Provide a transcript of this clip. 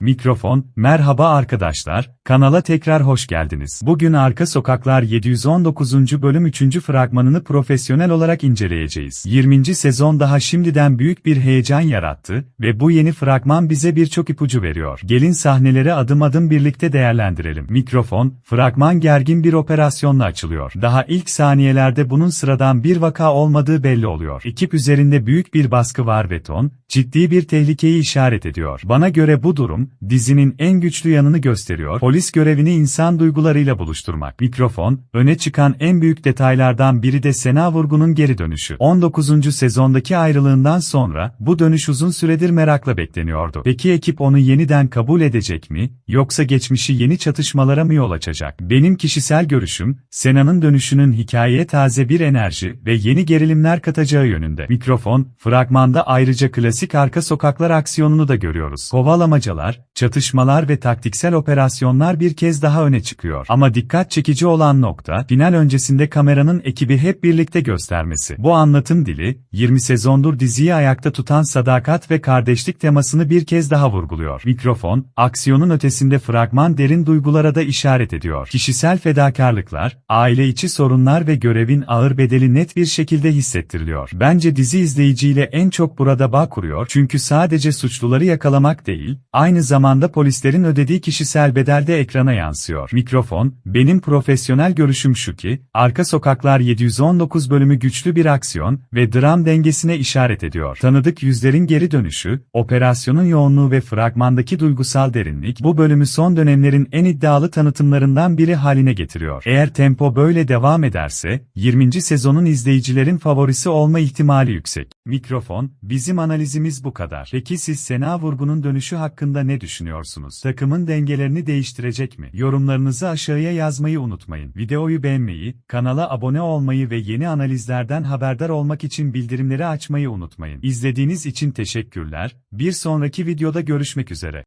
Mikrofon, merhaba arkadaşlar, kanala tekrar hoş geldiniz. Bugün Arka Sokaklar 719. bölüm 3. fragmanını profesyonel olarak inceleyeceğiz. 20. sezon daha şimdiden büyük bir heyecan yarattı ve bu yeni fragman bize birçok ipucu veriyor. Gelin sahneleri adım adım birlikte değerlendirelim. Mikrofon, fragman gergin bir operasyonla açılıyor. Daha ilk saniyelerde bunun sıradan bir vaka olmadığı belli oluyor. Ekip üzerinde büyük bir baskı var ve ton, ciddi bir tehlikeyi işaret ediyor. Bana göre bu durum, dizinin en güçlü yanını gösteriyor. Polis görevini insan duygularıyla buluşturmak. Mikrofon, öne çıkan en büyük detaylardan biri de Sena Vurgun'un geri dönüşü. 19. sezondaki ayrılığından sonra, bu dönüş uzun süredir merakla bekleniyordu. Peki ekip onu yeniden kabul edecek mi, yoksa geçmişi yeni çatışmalara mı yol açacak? Benim kişisel görüşüm, Sena'nın dönüşünün hikayeye taze bir enerji ve yeni gerilimler katacağı yönünde. Mikrofon, fragmanda ayrıca klasik arka sokaklar aksiyonunu da görüyoruz. Kovalamacalar, çatışmalar ve taktiksel operasyonlar bir kez daha öne çıkıyor. Ama dikkat çekici olan nokta, final öncesinde kameranın ekibi hep birlikte göstermesi. Bu anlatım dili, 20 sezondur diziyi ayakta tutan sadakat ve kardeşlik temasını bir kez daha vurguluyor. Mikrofon, aksiyonun ötesinde fragman derin duygulara da işaret ediyor. Kişisel fedakarlıklar, aile içi sorunlar ve görevin ağır bedeli net bir şekilde hissettiriliyor. Bence dizi izleyiciyle en çok burada bağ kuruyor çünkü sadece suçluları yakalamak değil, aynı zamanda polislerin ödediği kişisel bedel de ekrana yansıyor. Mikrofon, benim profesyonel görüşüm şu ki, Arka Sokaklar 719 bölümü güçlü bir aksiyon ve dram dengesine işaret ediyor. Tanıdık yüzlerin geri dönüşü, operasyonun yoğunluğu ve fragmandaki duygusal derinlik bu bölümü son dönemlerin en iddialı tanıtımlarından biri haline getiriyor. Eğer tempo böyle devam ederse, 20. sezonun izleyicilerin favorisi olma ihtimali yüksek. Mikrofon, bizim analizimiz bu kadar. Peki siz Sena Vurgun'un dönüşü hakkında ne düşünüyorsunuz? Takımın dengelerini değiştirecek mi? Yorumlarınızı aşağıya yazmayı unutmayın. Videoyu beğenmeyi, kanala abone olmayı ve yeni analizlerden haberdar olmak için bildirimleri açmayı unutmayın. İzlediğiniz için teşekkürler. Bir sonraki videoda görüşmek üzere.